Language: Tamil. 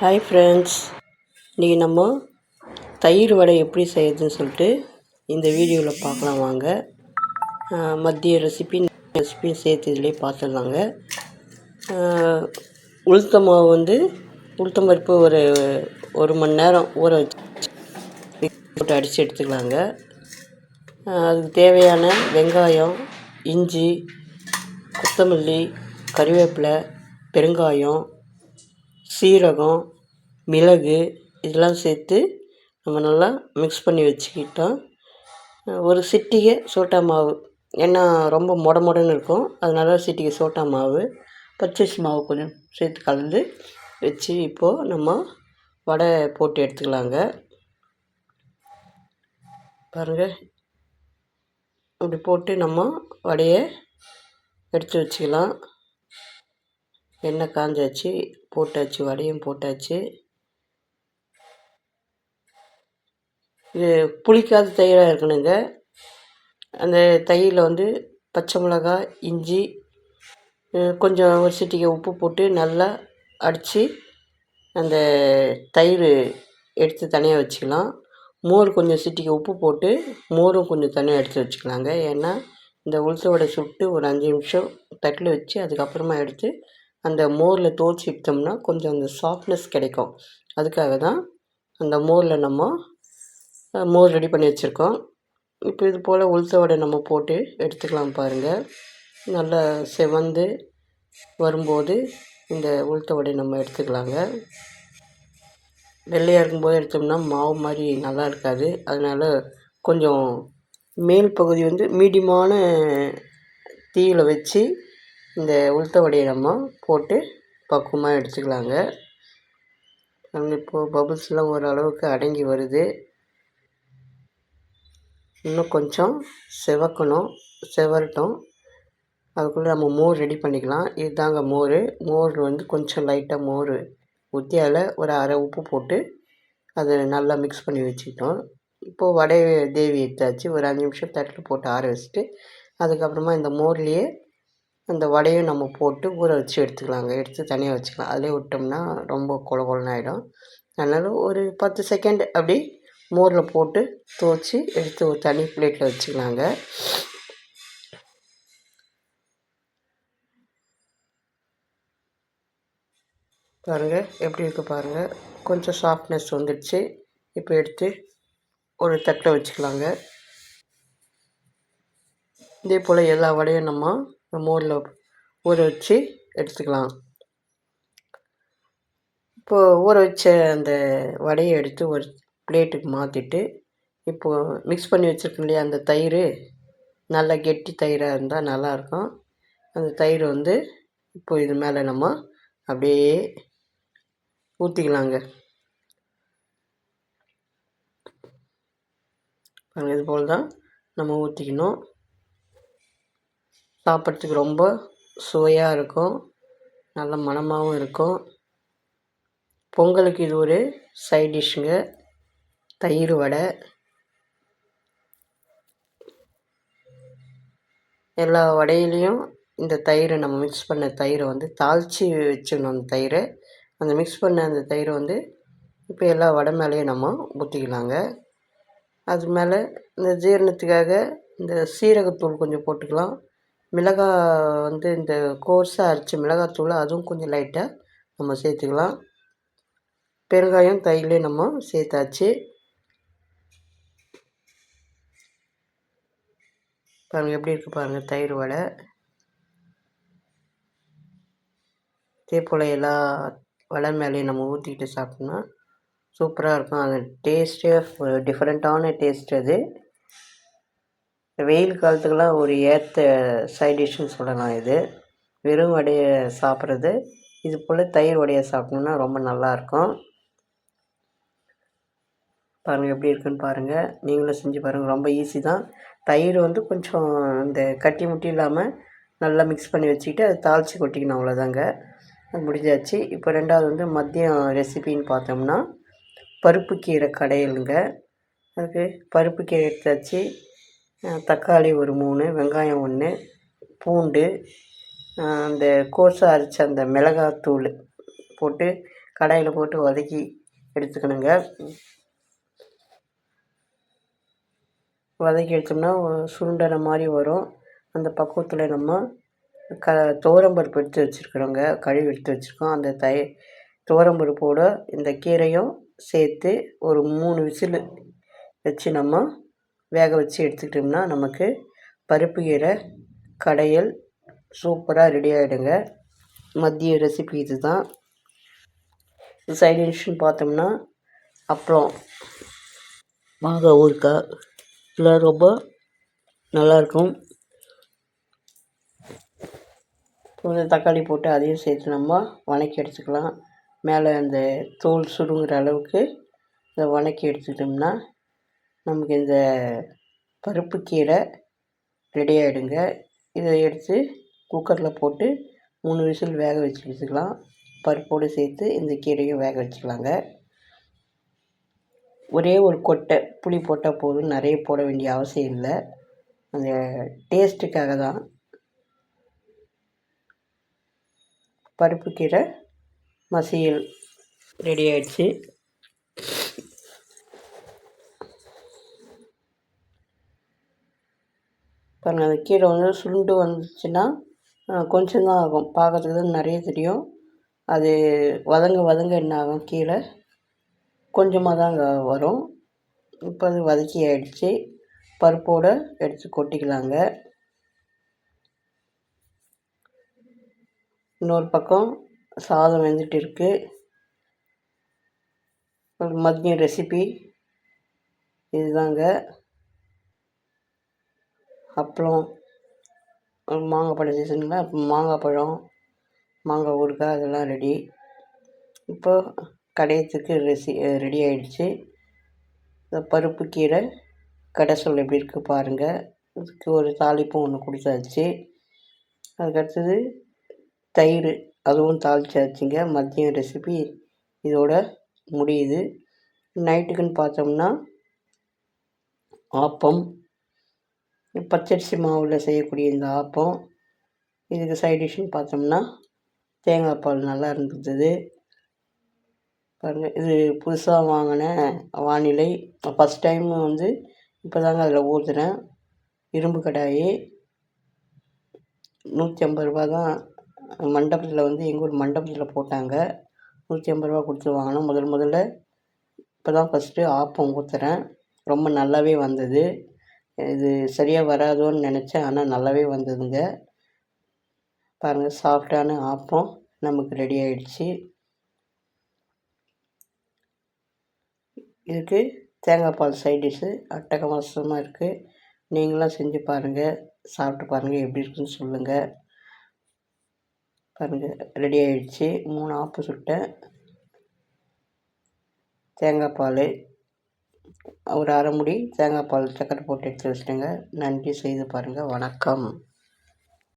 ஹாய் ஃப்ரெண்ட்ஸ் இன்றைக்கி நம்ம தயிர் வடை எப்படி செய்யறதுன்னு சொல்லிட்டு இந்த வீடியோவில் பார்க்கலாம் வாங்க. மத்திய ரெசிபி ரெசிபியும் சேர்த்து இதிலே பார்த்துடலாங்க. உளுத்த மாவு வந்து உளுத்தம் பருப்பு ஒரு ஒரு மணி நேரம் ஊற வச்சு போட்டு அடித்து எடுத்துக்கலாங்க அதுக்கு தேவையான வெங்காயம் இஞ்சி கொத்தமல்லி கறிவேப்பிலை பெருங்காயம் சீரகம் மிளகு இதெல்லாம் சேர்த்து நம்ம நல்லா மிக்ஸ் பண்ணி வச்சுக்கிட்டோம். ஒரு சிட்டிகை சோட்டா மாவு. ஏன்னா ரொம்ப மொட மொடன்னு இருக்கும். அதனால சிட்டிகை சோட்டா மாவு பச்சரிசி மாவு கொஞ்சம் சேர்த்து கலந்து வச்சு இப்போது நம்ம வடை போட்டு எடுத்துக்கலாங்க. பாருங்கள் இப்படி போட்டு நம்ம வடையை எடுத்து வச்சுக்கலாம். எண்ணெய் காஞ்சாச்சு போட்டாச்சு வடையும் போட்டாச்சு. இது புளிக்காத தயிராக இருக்கணுங்க. அந்த தயிரில் வந்து பச்சை மிளகாய் இஞ்சி கொஞ்சம் ஒரு சிட்டிக்கு உப்பு போட்டு நல்லா அடித்து அந்த தயிர் எடுத்து தனியாக வச்சுக்கலாம். மோர் கொஞ்சம் சிட்டிக்கு உப்பு போட்டு மோரும் கொஞ்சம் தனியாக எடுத்து வச்சுக்கலாங்க. ஏன்னா இந்த உளுத்த வடை சுட்டு ஒரு அஞ்சு நிமிஷம் தட்டில் வச்சு அதுக்கப்புறமா எடுத்து அந்த மோரில் தோய்ச்சி விட்டோம்னா கொஞ்சம் அந்த சாஃப்ட்னஸ் கிடைக்கும். அதுக்காக தான் அந்த மோரில் நம்ம மோர் ரெடி பண்ணி வச்சுருக்கோம். இப்போ இது போல் உளுத்த வடை நம்ம போட்டு எடுத்துக்கலாம் பாருங்கள் நல்லா செவந்து வரும்போது இந்த உளுத்த வடை நம்ம எடுத்துக்கலாங்க. வெள்ளையாக இருக்கும்போது எடுத்தோம்னா மாவு மாதிரி நல்லா இருக்காது. அதனால் கொஞ்சம் மேல் பகுதி வந்து மீடியமான தீயில் வச்சு இந்த உளுத்த வடையை நம்ம போட்டு பக்குவமாக எடுத்துக்கலாங்க. நம்ம இப்போது பபுள்ஸ்லாம் ஓரளவுக்கு அடங்கி வருது. இன்னும் கொஞ்சம் செவக்கணும் செவரட்டும். அதுக்குள்ளே நம்ம மோர் ரெடி பண்ணிக்கலாம். இதுதாங்க மோர். மோர் வந்து கொஞ்சம் லைட்டாக மோர் ஊற்றி அதில் ஒரு அரை உப்பு போட்டு அதை நல்லா மிக்ஸ் பண்ணி வச்சுக்கிட்டோம். இப்போது வடை தேவி எடுத்தாச்சு. ஒரு அஞ்சு நிமிஷம் தட்டில் போட்டு ஆற வச்சுட்டு அதுக்கப்புறமா இந்த மோர்லேயே அந்த வடையை நம்ம போட்டு ஊற வச்சு எடுத்துக்கலாங்க. எடுத்து தனியாக வச்சுக்கலாம். அதிலே விட்டோம்னா ரொம்ப கொல கொலன்னு ஆகிடும் அதனால் ஒரு பத்து செகண்ட் அப்படி மோரில் போட்டு துவச்சி எடுத்து ஒரு தனி பிளேட்டில் வச்சுக்கலாங்க. பாருங்கள் எப்படி இருக்குது பாருங்கள் கொஞ்சம் சாஃப்ட்னஸ் வந்துடுச்சு. இப்போ எடுத்து ஒரு தட்டில் வச்சுக்கலாங்க. இதே போல் எல்லா வடையும் நம்ம நம்ம மோரில் ஊற வச்சு எடுத்துக்கலாம். இப்போது ஊற வச்ச அந்த வடையை எடுத்து ஒரு பிளேட்டுக்கு மாற்றிட்டு இப்போது மிக்ஸ் பண்ணி வச்சுருக்கோம் இல்லையா அந்த தயிர்? நல்லா கெட்டி தயிராக இருந்தால் நல்லாயிருக்கும் அந்த தயிர் வந்து இப்போ இது மேலே நம்ம அப்படியே ஊற்றிக்கலாங்க பாருங்கள் இது போல் தான் நம்ம ஊற்றிக்கணும் சாப்பிட்றதுக்கு ரொம்ப சுவையாக இருக்கும். நல்ல மணமாகவும் இருக்கும். பொங்கலுக்கு இது ஒரு சைட் டிஷ்ஷுங்க தயிர் வடை. எல்லா வடையிலையும் இந்த தயிரை நம்ம மிக்ஸ் பண்ண தயிரை வந்து தாளித்து வச்சிடணும் அந்த தயிரை. அந்த மிக்ஸ் பண்ண அந்த தயிரை வந்து இப்போ எல்லா வடை மேலேயும் நம்ம ஊற்றிக்கலாங்க அது மேலே இந்த ஜீரணத்துக்காக இந்த சீரகத்தூள் கொஞ்சம் போட்டுக்கலாம். மிளகாய் வந்து இந்த கோர்ஸாக அரைச்ச மிளகாத்தூள் அதுவும் கொஞ்சம் லைட்டாக நம்ம சேர்த்துக்கலாம். பெருங்காயம் தயிர்லேயும் நம்ம சேர்த்தாச்சு. பாருங்கள் எப்படி இருக்குது பாருங்கள் தயிர் வடை. இதே போல் எல்லா வடை மேலேயும் நம்ம ஊற்றிக்கிட்டு சாப்பிட்டோம்னா சூப்பராக இருக்கும். அது டேஸ்ட்டே ஒரு டிஃப்ரெண்ட்டான டேஸ்ட் அது. வெயில் காலத்துக்கெல்லாம் ஒரு ஏற்ற சைட் டிஷ்ஷுன்னு சொல்லலாம் இது. வெறும் வடையை சாப்பிட்றது. இது போல் தயிர் வடையை சாப்பிட்டோம்னா ரொம்ப நல்லாயிருக்கும். பாருங்கள் எப்படி இருக்குன்னு பாருங்கள் நீங்களும் செஞ்சு பாருங்கள் ரொம்ப ஈஸி தான். தயிர் வந்து கொஞ்சம் இந்த கட்டி முட்டி இல்லாமல் நல்லா மிக்ஸ் பண்ணி வச்சுக்கிட்டு அதை தாளித்து கொட்டிக்கணும் அவ்வளோதாங்க அது முடிஞ்சாச்சு. இப்போ ரெண்டாவது வந்து மதியம் ரெசிபின்னு பார்த்தோம்னா பருப்பு கீரை கடையிலுங்க. அதுக்கு பருப்பு கீரை எடுத்தாச்சு. தக்காளி ஒரு மூணு வெங்காயம் ஒன்று பூண்டு அந்த கோஸை அரைச்ச அந்த மிளகாத்தூள் போட்டு கடாயில் போட்டு வதக்கி எடுத்துக்கணுங்க. வதக்கி எடுத்தோம்னா சுருண்டனை மாதிரி வரும். அந்த பக்குவத்தில் நம்ம க துவரம்பருப்பு எடுத்து வச்சுருக்குறோங்க. கழுவி எடுத்து வச்சுருக்கோம். அந்த தை துவரம்பருப்போடு இந்த கீரையும் சேர்த்து ஒரு மூணு விசில் வச்சு நம்ம வேக வச்சு எடுத்துக்கிட்டோம்னா நமக்கு பருப்பு கீரை கடையல் சூப்பராக ரெடி ஆகிடுங்க மதிய ரெசிபி இது தான் சைட் டிஷ்னு பார்த்தோம்னா அப்புறம் மாங்காய் ஊறுக்காய் இதெல்லாம் ரொம்ப நல்லாயிருக்கும் கொஞ்சம் தக்காளி போட்டு அதையும் சேர்த்து நம்ம வணக்கி எடுத்துக்கலாம். மேலே அந்த தோல் சுருங்குற அளவுக்கு இதை வணக்கி எடுத்துக்கிட்டோம்னா நமக்கு இந்த பருப்பு கீரை ரெடி ஆகிடுங்க இதை எடுத்து குக்கரில் போட்டு மூணு விசில் வேக வச்சு வச்சுக்கலாம். பருப்போடு சேர்த்து இந்த கீரையும் வேக வச்சுக்கலாங்க. ஒரே ஒரு கொட்டை புளி போட்டால் போதும். நிறைய போட வேண்டிய அவசியம் இல்லை. அந்த டேஸ்ட்டுக்காக தான். பருப்பு கீரை மசியல் ரெடி ஆகிடுச்சு பாருங்கள் அந்த கீரை வந்து சுருண்டு வந்துச்சுன்னா கொஞ்சம் தான் ஆகும். பார்க்கறதுக்கு தான் நிறைய தெரியும். அது வதங்க வதங்க என்ன ஆகும் கீரை கொஞ்சமாக தாங்க வரும். இப்போ அது வதக்கி ஆயிடுச்சு. பருப்போடு எடுத்து கொட்டிக்கலாங்க. இன்னொரு பக்கம் சாதம் வெந்துட்டு இருக்குது மதியம் ரெசிபி இதுதாங்க. அப்பளம் மாங்காய் பழம் சீசனில் மாங்காய் பழம் மாங்காய் ஊறுகாய் அதெல்லாம் ரெடி இப்போ கடையத்துக்கு ரெசி ரெடி ஆகிடுச்சு இந்த பருப்பு கீரை கடைசல் எப்படி இருக்குது பாருங்கள் இதுக்கு ஒரு தாளிப்பும் ஒன்று கொடுத்தாச்சு. அதுக்கடுத்தது தயிர் அதுவும் தாளிச்சாச்சுங்க. மதியம் ரெசிபி இதோட முடியுது. நைட்டுக்குன்னு பார்த்தோம்னா ஆப்பம் பச்சரிசி மாவில் செய்யக்கூடிய இந்த ஆப்பம். இதுக்கு சைடிஷ்னு பார்த்தோம்னா தேங்காய் பால் நல்லா இருந்தது. பாருங்கள் இது புதுசாக வாங்கின வானிலை. ஃபஸ்ட் டைம் வந்து இப்போ தாங்க அதில் ஊற்றுறேன் இரும்பு கடாயி நூற்றி ஐம்பது ரூபா தான் மண்டபத்தில் வந்து எங்கள் ஊர் மண்டபத்தில் போட்டாங்க. நூற்றி ஐம்பது ரூபா கொடுத்து வாங்கினோம். முதல் முதல்ல இப்போ தான் ஃபஸ்ட்டு ஆப்பம் ஊற்றுறேன் ரொம்ப நல்லாவே வந்தது. இது சரியாக வராதோன்னு நினச்சேன். ஆனால் நல்லாவே வந்ததுங்க. பாருங்கள் சாஃப்டான ஆப்பம் நமக்கு ரெடி ஆகிடுச்சி இதுக்கு தேங்காய் பால் சைட் டிஷ்ஷு அட்டகாசமாக இருக்குது நீங்களாம் செஞ்சு பாருங்கள் சாப்பிட்டு பாருங்கள் எப்படி இருக்குன்னு சொல்லுங்கள் பாருங்கள் ரெடி ஆகிடுச்சி மூணு ஆப்பு சுட்டேன். தேங்காய் பால். ஒரு அரை மூடி தேங்காய் பால் சக்கரை போட்டு எடுத்து வச்சுட்டேங்க நன்றி செய்து பாருங்கள் வணக்கம்.